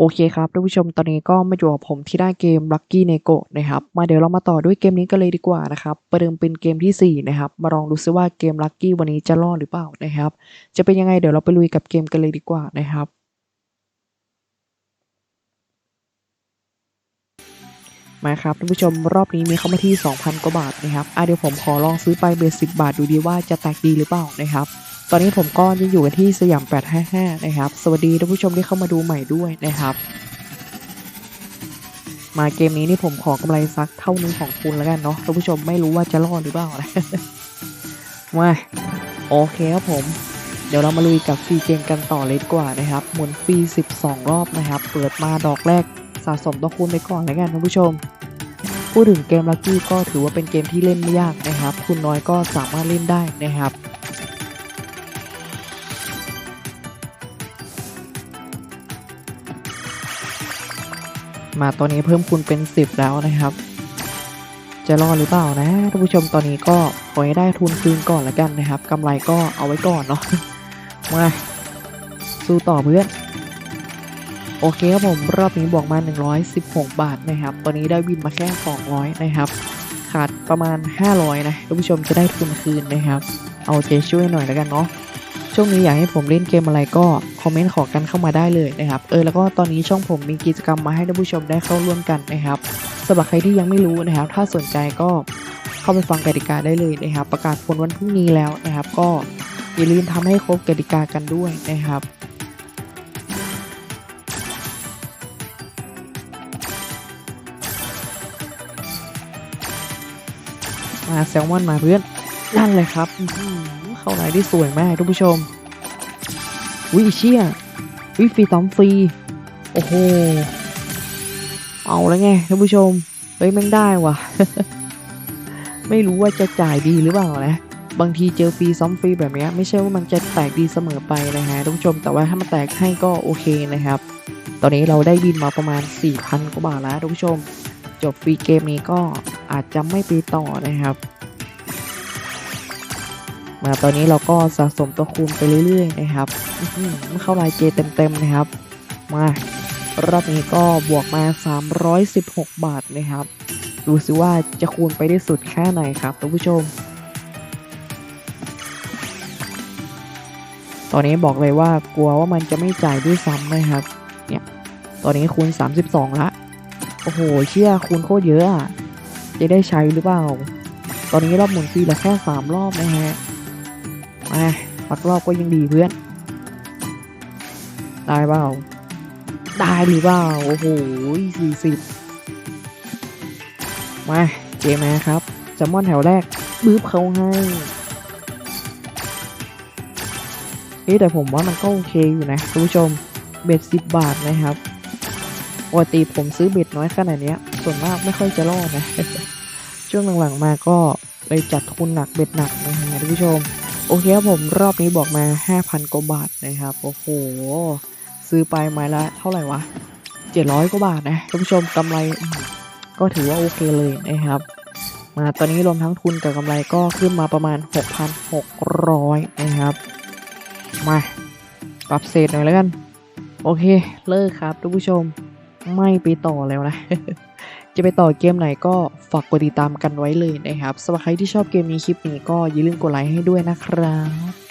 โอเคครับท่านผู้ชมตอนนี้ก็มาอยู่กับผมที่ได้เกม Lucky n e g o นะครับมาเดี๋ยวเรามาต่อด้วยเกมนี้กันเลยดีกว่านะครับประเดิมเป็นเกมทีสี่ 4 นะครับ มาลองดูซิว่าเกม Lucky วันนี้จะรอดหรือเปล่านะครับ จะเป็นยังไงเดี๋ยวเราไปลุยกับเกมกันเลยดีกว่านะครับมาครับท่านผู้ชมรอบนี้มีเข้ามาที่ 2,000 กว่าบาทนะครับอะเดี๋ยวผมขอลองซื้อไปเบสสิบาทดูดีว่าจะแตกดีหรือเปล่านะครับ ตอนนี้ผมก็ยังอยู่กันที่สยาม 855 นะครับ สวัสดีท่านผู้ชมที่เข้ามาดูใหม่ด้วยนะครับ มาเกมนี้นี่ผมขอกำไรสักเท่านึงของคุณแล้วกันเนาะท่านผู้ชมไม่รู้ว่าจะรอดหรือเปล่านะมาโอเคครับผม เดี๋ยวเรามาลุยกับฟรีเกมกันต่อเลยดีกว่านะครับ หมุนฟรี 12 รอบนะครับ เปิดมาดอกแรกสะสมตัวคูณไปก่อนแล้วกันท่านผู้ชมพูดถึงเกมลัคกี้ก็ถือว่าเป็นเกมที่เล่นไม่ยากนะครับ คุณน้อยก็สามารถเล่นได้นะครับ มาตอนนี้เพิ่มคูณเป็น 10 แล้วนะครับ จะรอดหรือเปล่านะท่านผู้ชมตอนนี้ก็ขอให้ได้ทุนคืนก่อนล้วกันนะครับกำไรก็เอาไว้ก่อนเนาะมาสู้ต่อเพื่อนโอเคครับผมรอบนี้บอกมา 116 บาทนะครับ ตอนนี้ได้วินมาแค่ 200 นะครับ ขาดประมาณ 500 นะท่านผู้ชมจะได้ทุนคืนนะครับ เอาใจช่วยหน่อยแล้วกันเนาะ ช่วงนี้อยากให้ผมเล่นเกมอะไรก็คอมเมนต์ขอกันเข้ามาได้เลยนะครับ เออแล้วก็ตอนนี้ช่องผมมีกิจกรรมมาให้ท่านผู้ชมได้เข้าร่วมกันนะครับสำหรับใครที่ยังไม่รู้นะครับ ถ้าสนใจก็เข้าไปฟังกติกาได้เลยนะครับ ประกาศผลวันพรุ่งนี้แล้วนะครับ ก็อย่าลืมทำให้ครบกติกากันด้วยนะครับมาแซลมอนมาเพื่อน นั่นเลยครับอื้อหือเข้าไหนได้สวยมากท่านผู้ชมวิเชี่ยวิฟรีตอมฟรี โอ้โห เอาแล้วไงท่านผู้ชมเฮ้ยแม่งได้ว่ะ ไม่รู้ว่าจะจ่ายดีหรือเปล่านะ บางทีเจอฟรีซ้อมฟรีแบบเนี้ยไม่ใช่ว่ามันจะแตกดีเสมอไปนะฮะท่านผู้ชม แต่ว่าถ้ามันแตกให้ก็โอเคนะครับ ตอนนี้เราได้บินมาประมาณ 4,000 กว่าบาทแล้วท่านผู้ชม จบฟรีเกมนี้ก็อาจจะไม่ไปต่อนะครับ มาตอนนี้เราก็สะสมตัวคูณไปเรื่อยๆนะครับอื้อเข้าลายเจเต็มๆนะครับ มารอบนี้ก็บวกมา 316 บาทนะครับ ดูสิว่าจะคูณไปได้สุดแค่ไหนครับท่านผู้ชม ตอนนี้บอกเลยว่ากลัวว่ามันจะไม่จ่ายด้วยซ้ำนะครับ เนี่ย ตอนนี้คูณ 32 ละ โอ้โห เชี่ยคูณโคตรเยอะอะจะได้ใช้หรือเปล่า ตอนนี้รอบหมุนฟรีเหลือแค่ 3 รอบนะฮะ มาปักรอบก็ยังดีเพื่อน ได้เปล่า ได้หรือเปล่า โอ้โหสี่สิบมาเกมมาครับแซลมอนแถวแรกบึ้บเขาให้ เอ๊แต่ผมว่ามันก็โอเคอยู่นะคุณผู้ชม เบ็ดสิบบาทนะครับปกติผมซื้อเบ็ดน้อยขนาดนี้ส่วนมากไม่ค่อยจะรอดนะ ช่วงหลังๆมาก็เลยจัดทุนหนักเบ็ดหนักนะฮะท่านผู้ชม โอเคครับผมรอบนี้บอกมา 5,000 กว่าบาทนะครับ โอ้โห ซื้อไปไม้ละเท่าไหร่วะ 700 กว่าบาทนะท่านผู้ชมกำไรก็ถือว่าโอเคเลยนะครับ มาตอนนี้รวมทั้งทุนกับกำไรก็ขึ้นมาประมาณ 6,600 นะครับ มาปรับเศษหน่อยแล้วกัน โอเค เลิกครับท่านผู้ชมไม่ไปต่อแล้วนะ จะไปต่อเกมไหนก็ฝากกดติดตามกันไว้เลยนะครับสำหรับใครที่ชอบเกมนี้คลิปนี้ก็อย่าลืมกดไลค์ให้ด้วยนะครับ